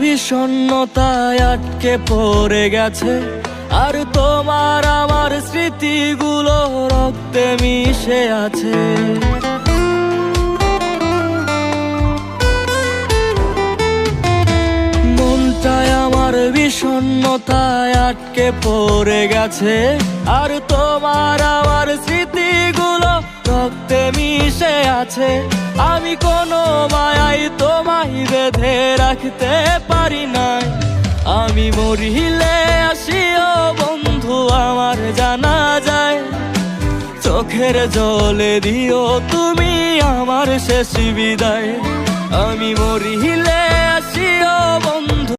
বিষণ্ণতায় আটকে পড়ে গেছে। আর তোমার আমার স্মৃতিগুলো রক্তে মিশে আছে। মনটায় আমার বিষণ্ণতায় আটকে পড়ে গেছে। আর তোমার আমার স্মৃতিগুলো রক্তে মিশে আছে। আমি কোনো মায়াই তোমায় বেঁধে রাখতে পারি নাই। আমি মরিলে আসিও বন্ধু, আমার জানা যায়। চোখের জলে দিও তুমি আমার শেষ বিদায়।